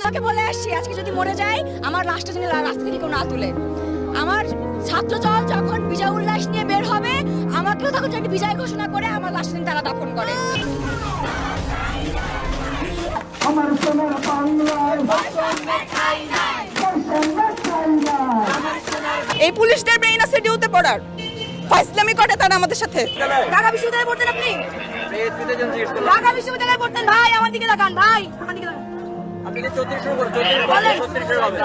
আপনাকে বলে আসছি আজকে যদি মরে যাই আমার লাশটা যেন রাস্তা থেকে কেউ না তুলে। আমার ছাত্র দল যখন বিজয় উল্লাস নিয়ে বের হবে আমাকেও তখন যেন বিজয় ঘোষণা করে আমার লাশটা যেন তারা দাফন করে। আমার সোনার বাংলায়। এই পুলিশদের ব্রেইন আছে ডিউতে পড়ার। ফাইসলামি করে তারা আমাদের সাথে। ঢাকা বিশ্ববিদ্যালয়ে পড়তেন আপনি? ঢাকা বিশ্ববিদ্যালয়ে পড়তেন। ভাই আমার দিকে তাকান ভাই আমার দিকে তাকান।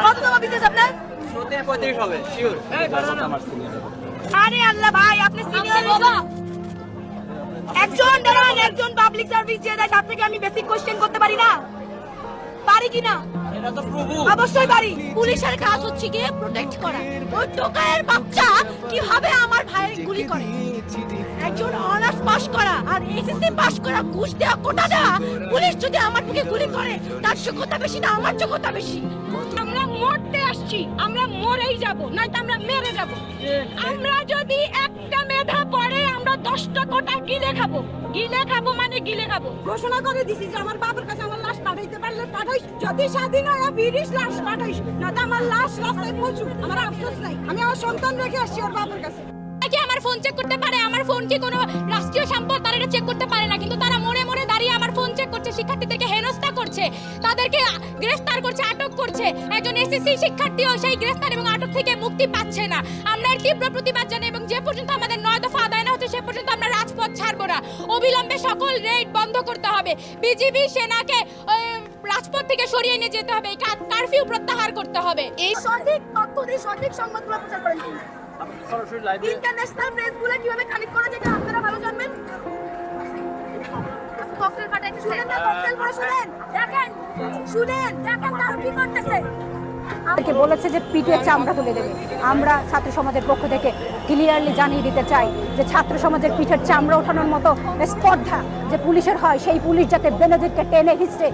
কত টাকা আপনার আরে আল্লাহ ভাই আপনি সিনিয়র একজন দাঁড়ান একজন পাবলিক সার্ভিস যে দেয় তার থেকে আমি বেসিক কোশ্চেন করতে পারি না? পারি কি না? এটা তো প্রভু। অবশ্যই পারি। পুলিশের কাজ হচ্ছে গিয়ে প্রোটেক্ট করা। ওই টোকায়ের বাচ্চা কীভাবে আমার ভাইয়ের গুলি করে? একজন অনার্স পাস করা আর এসএসসি পাস করা ঘুষ দেওয়া কোটা দেওয়া পুলিশ যদি আমার বুকে গুলি করে তার যোগ্যতা বেশি না আমার যোগ্যতা বেশি? আমরা মরতে আসছি আমরা মরেই যাব নয়তো আমরা মেরে যাব। আমরা যদি একটা মেধা পড়ে আমরা দশটা কোটা গিলে খাব। গিলে খাব মানে গিলে খাব। ঘোষণা করে দিছি যে আমার বাবার কাছে আমার লাশ পাঠাইতে পারলে পাঠাইস যদি স্বাধীন হয় বিরিশ লাশ পাঠাইস না তো আমার লাশ রাস্তায় পৌঁছুক। আমার আফসোস নাই আমি আমার সন্তান রেখে আসছি ওর বাবার কাছে। আমার ফোন চেক করতে পারে, আমার ফোন কি কোনো রাষ্ট্রীয় সম্পদ? তারা এটা চেক করতে পারে না, কিন্তু তারা মনে মনে দাঁড়িয়ে আমার ফোন চেক করছে, শিক্ষার্থীদেরকে হেনস্থা করছে, তাদেরকে গ্রেফতার করছে, আটক করছে। একজন এসএসসি শিক্ষার্থীও সেই গ্রেফতার এবং আটক থেকে মুক্তি পাচ্ছে না। আমরা এর তীব্র প্রতিবাদ জানাই এবং যে পর্যন্ত আমাদের নয় দফা আদায় না হচ্ছে, সে পর্যন্ত আমরা রাজপথ ছাড়বো না। অবিলম্বে সকল রেড বন্ধ করতে হবে। বিজিবি সেনাকে রাজপথ থেকে সরিয়ে নিয়ে যেতে হবে। কারফিউ প্রত্যাহার করতে হবে। এই সঠিক তথ্য দিয়ে সঠিক সংবাদগুলো প্রচার করেন সরাসরি লাইভে ইন্টারন্যাশনাল প্রেসগুলো কীভাবে কানেক্ট করা যায় আপনারা ভালো জানবেন। ককটেল ফাটাইতে শুনেন না ককটেল ফাটা শুনেন। দেখেন শুনেন দেখেন তারা কি করতেছে। আমাদেরকে বলেছে যে চামড়া তুলে দেবে। আমরা ছাত্র সমাজের পক্ষ থেকে ক্লিয়ারলি জানিয়ে দিতে চাই যে ছাত্র সমাজের পিঠের চামড়া ওঠানোর মতো স্পর্ধা যে পুলিশের হয় সেই পুলিশ যাতে বেনজিরকে টেনে হিসড়ে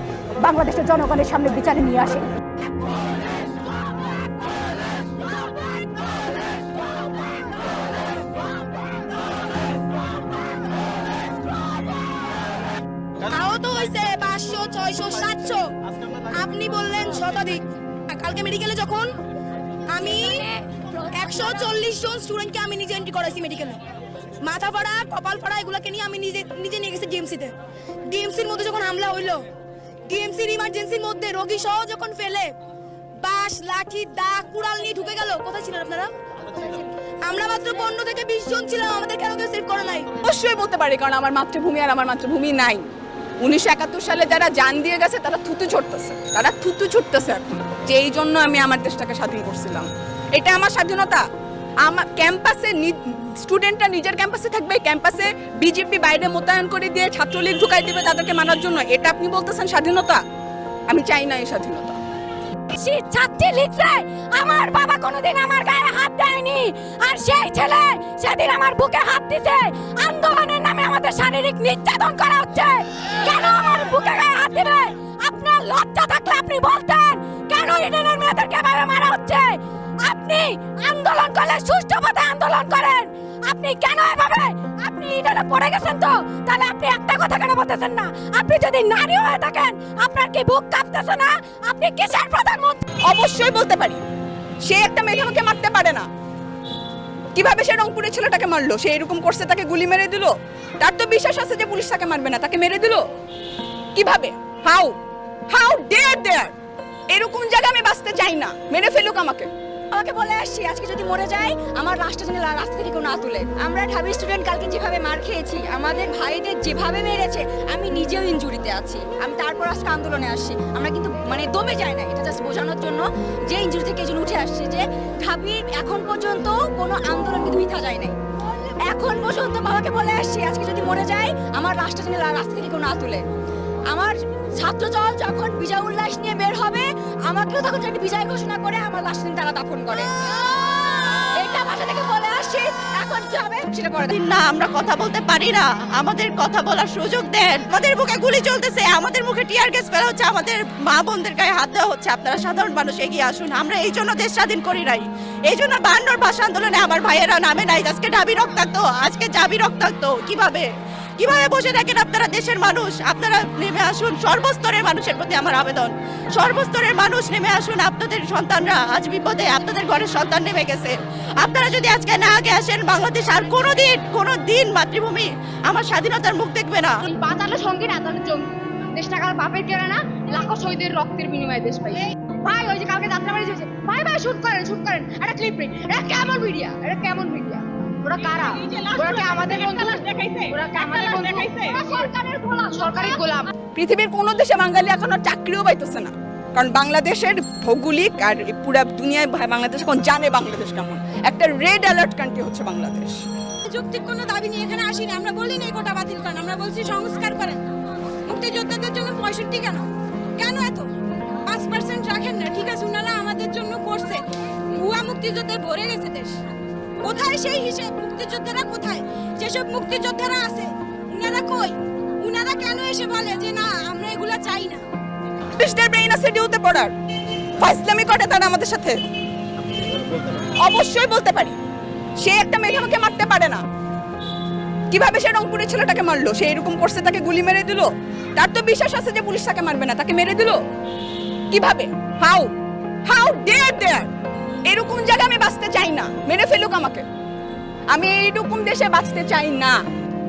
বাংলাদেশের জনগণের সামনে বিচারে নিয়ে আসে। শতাধিক কালকে মেডিকেলে যখন আমি একশো চল্লিশ জন স্টুডেন্টকে আমি নিজে এন্ট্রি করাইছি মেডিকেলে মাথা ফাড়া কপাল ফাড়া এগুলোকে নিয়ে আমি নিজে নিজে নিয়ে গেছি ডিএমসিতে ডিএমসির মধ্যে যখন হামলা হইল ডিএমসির ইমার্জেন্সির মধ্যে রোগী সহ যখন ফেলে, বাঁশ, লাঠি দা কুড়াল নিয়ে ঢুকে গেল, কোথায় ছিলেন আপনারা? আমরা মাত্র পনেরো থেকে বিশ জন ছিলাম, আমাদের কেন কেউ সেভ করে নাই? অবশ্যই বলতে পারি, কারণ আমার মাতৃভূমি আর আমার মাতৃভূমি নাই। উনিশশো একাত্তর সালে যারা জান দিয়ে গেছে, তারা থুতু ছুটতেছে তারা থুতু ছুটতেছে এখন। যে এই জন্য আমি আমার দেশটাকে স্বাধীন করছিলাম। এটা আমার স্বাধীনতা। আমার ক্যাম্পাসে স্টুডেন্টরা নিজের ক্যাম্পাসে থাকবে ক্যাম্পাসে বিজেপি বাইরে মোতায়েন করে দিয়ে ছাত্রলীগ ঢুকাই দিবে তাদেরকে মানার জন্য। এটা আপনি বলতেছেন স্বাধীনতা? আমি চাই না এই স্বাধীনতা। আমার বাবা কোনোদিন আমাদের শারীরিক নির্যাতন করা হচ্ছে। কেন আমার বুকে গায়ে হাত দিবে? আপনার লজ্জা থাকলে আপনি বলতেন, কেন ইডেনের মেয়েদেরকে এভাবে মারা হচ্ছে? আপনি আন্দোলন করলে সুষ্ঠু পথে আন্দোলন করেন। আপনি কেন এভাবে? আপনি ইডেনে পড়ে গেছেন তো? তাহলে আপনি একটা কথা কেন বলতেছেন না? আপনি যদি নারী হয়ে থাকেন, আপনার কি বুক কাঁপতেছে না? আপনি কিসের প্রধানমন্ত্রী? অবশ্যই বলতে পারি। সে একটা মেধাকে মারতে পারে না। কীভাবে সে রংপুরের ছেলেটাকে মারলো? সে এরকম করছে, তাকে গুলি মেরে দিল? তার তো বিশ্বাস আছে যে পুলিশ তাকে মারবে না, তাকে মেরে দিল? কীভাবে? হাউ হাউ ডেয়ার দেয়ার এরকম জায়গায় আমি বাঁচতে চাই না। মেরে ফেলুক আমাকে। আমাকে বলে আসছি, আজকে যদি মরে যাই আমার লাশটা যেন রাস্তা থেকে কেউ না তুলে। আমরা ঢাবি স্টুডেন্ট কালকে যেভাবে মার খেয়েছি, আমাদের ভাইদের যেভাবে মেরেছে, আমি নিজেও ইনজুরিতে আছি। আমি তারপর আজকে আন্দোলনে আসছি। আমরা কিন্তু মানে দমে যাই না, এটা জাস্ট বোঝানোর জন্য। যে ইঞ্জুরি থেকে এই উঠে আসছে যে ঢাবির এখন পর্যন্ত কোনো আন্দোলন কিন্তু মিথ্যা যায় নাই। এখন পর্যন্ত বাবাকে বলে আসছি, আজকে যদি মরে যাই আমার লাশটা যেন রাস্তা থেকে কেউ না তুলে। আমার ছাত্র দল যখন বিজয় উল্লাস নিয়ে বের হবে, আমাকেও তখন যেন বিজয় ঘোষণা করে আমার লাশ দিন তারা দাফন করে। এটা এখন। না, আমরা কথা বলতে পারি না। আমাদের কথা বলার সুযোগ দেন। আমাদের মুখে গুলি চলতেছে। আমাদের মুখে হচ্ছে। আমাদের মা বোনদের গায়ে হাত দেওয়া হচ্ছে। আপনারা সাধারণ মানুষ, এগিয়ে আসুন। আমরা এই জন্য দেশ স্বাধীন করি নাই। এই জন্য ভাষা আন্দোলনে আমার ভাইয়েরা নামে নাই। আজকে ডাবি রক্তাক্ত। আজকে যাবি রক্তাক্ত। কীভাবে? কীভাবে বসে থাকেন আপনারা দেশের মানুষ? আপনারা নেমে আসুন। সর্বস্তরের মানুষের প্রতি আমার আবেদন। সর্বস্তরের মানুষ নেমে আসুন। আপনাদের সন্তানরা আজ বিপদে, আপনাদের ঘরের সন্তান নেমে গেছে। আপনারা যদি আজকে না আগে আসেন, বাংলাদেশ আর কোনোদিন কোনো দিন মাতৃভূমি আমার স্বাধীনতার মুখ দেখবে না। বাঁচানো সঙ্গে না, তাহলে জঙ্গি দেশ টাকার বাপের কেনা না, লাখো শহীদের রক্তের বিনিময়ে দেশ পাই ভাই, ওই যে কালকে যাত্রা বাড়ি চলছে। ভাই ভাই শুট করেন শুট করেন। একটা ক্লিপ এটা কেমন মিডিয়া এটা কেমন মিডিয়া ওরা কারা? ওরা কি আমাদের বন্ধু? সরকারের গোলাম। সরকারের গোলাম। পৃথিবীর কোনো দেশে বাঙালি এখনও চাকরিও পাইতেছে না। কারণ বাংলাদেশের ভৌগোলিক আর পুরা দুনিয়ায় বাংলাদেশ এখন জানে বাংলাদেশ কেমন। একটা রেড অ্যালার্ট কান্ট্রি হচ্ছে বাংলাদেশ। যৌক্তিক কোনো দাবি নিয়ে এখানে আসিনি। আমরা বলিনি এই কোটা বাতিল করেন। আমরা বলছি সংস্কার করেন। মুক্তিযোদ্ধাদের জন্য পঁয়ষট্টি কেন? কেন এত? পাঁচ পার্সেন্ট রাখেন না। ঠিক আছে উনারা আমাদের জন্য করছে। ভুয়া মুক্তিযোদ্ধা ভরে গেছে দেশ। কোথায় সেই হিসেব? মুক্তিযোদ্ধারা কোথায়? যেসব মুক্তিযোদ্ধারা আছে এসে বলে যে না, আমরা এগুলা চাই না। ব্রিটিশদের ব্রেইন আছে ডিউতে পড়ার ফাইসলামি তারা আমাদের সাথে? অবশ্যই বলতে পারি। সে একটা মেধামকে মারতে পারে না। কীভাবে সে রংপুরের ছেলেটাকে মারলো? সে এরকম করছে, তাকে গুলি মেরে দিল? তার তো বিশ্বাস আছে যে পুলিশ তাকে মারবে না, তাকে মেরে দিল? কীভাবে? হাউ হাউ ডেয়ার দেয়ার এরকম জায়গায় আমি বাঁচতে চাই না। মেরে ফেলুক আমাকে। আমি এইরকম দেশে বাঁচতে চাই না।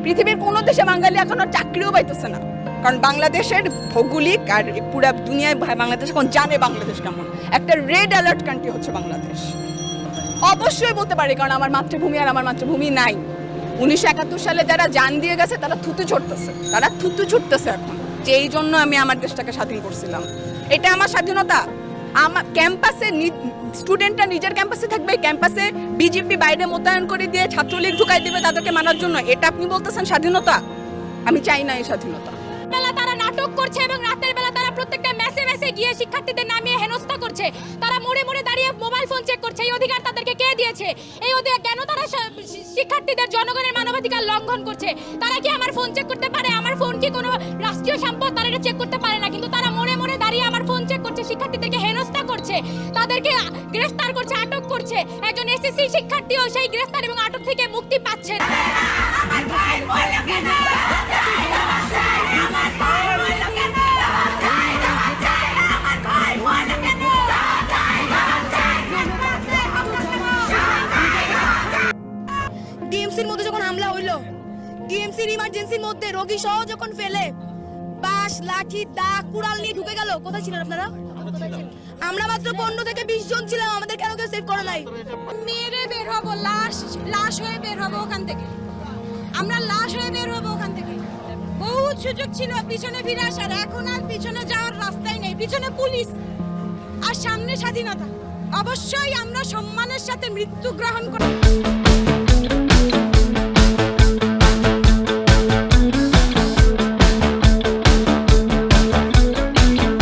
পৃথিবীর কোনো দেশে বাঙালি এখনও চাকরিও পাইতেছে না। কারণ বাংলাদেশের ভৌগোলিক আর পুরা দুনিয়ায় বাংলাদেশ এখন জানে বাংলাদেশ কেমন। একটা রেড অ্যালার্ট কান্ট্রি হচ্ছে বাংলাদেশ। অবশ্যই বলতে পারি, কারণ আমার মাতৃভূমি আর আমার মাতৃভূমি নাই। উনিশশো একাত্তর সালে যারা জান দিয়ে গেছে, তারা থুতু ছুটতেছে। তারা থুতু ছুটতেছে এখন, যে এই জন্য আমি আমার দেশটাকে স্বাধীন করছিলাম। এটা আমার স্বাধীনতা। আমার ক্যাম্পাসে স্টুডেন্টরা নিজের ক্যাম্পাসে থাকবে, ক্যাম্পাসে বিজেপি বাইরে মোতায়েন করে দিয়ে ছাত্রলীগ ঢুকাই দেবে তাদেরকে মানার জন্য। এটা আপনি বলতেছেন স্বাধীনতা? আমি চাই না এই স্বাধীনতা। বেলা তারা নাটক করছে এবং রাতের বেলা তারা প্রত্যেকটা মেসে মেসে গিয়ে শিক্ষার্থীদের নামিয়ে হেনস্থা করছে। তারা মোড়ে মোড়ে দাঁড়িয়ে মোবাইল ফোন চেক করছে। এই অধিকার তাদেরকে কে দিয়েছে? এই অধিকার কেন তারা শিক্ষার্থীদের জনগণের মানবাধিকার লঙ্ঘন করছে? তারা কি আমার ফোন চেক করতে পারে? আমার ফোন কি কোনো রাষ্ট্রীয় সম্পদ? তারা চেক করতে পারে না। কিন্তু তারা মোড়ে মোড়ে দাঁড়িয়ে আমার ফোন চেক করছে, শিক্ষার্থীদেরকে হেনস্থা করছে। তাদেরকে গ্রেফতার করছে, আটক করছে। একজন এসএসসি শিক্ষার্থীও সেই গ্রেফতার এবং আটক থেকে মুক্তি পাচ্ছে না। মধ্যে রোগী সহ যখন ফেলে বাস লাঠি দা কুড়াল নিয়ে ঢুকে গেল। কোথায় ছিলেন আপনারা? আমরা মাত্র পনেরো থেকে বিশ জন ছিলাম, আমাদের কেন কেউ সেভ করে নাই? মেরে বের হব, লাশ লাশ হয়ে বের হব ওখান থেকে। আমরা লাশ হয়ে বের হব ওখান থেকে। বহু সুযোগ ছিল, পিছনে ফিরে আসার। এখন আর পিছনে যাওয়ার রাস্তাই নেই। পিছনে পুলিশ আর সামনে স্বাধীনতা। অবশ্যই আমরা সম্মানের সাথে মৃত্যু গ্রহণ করি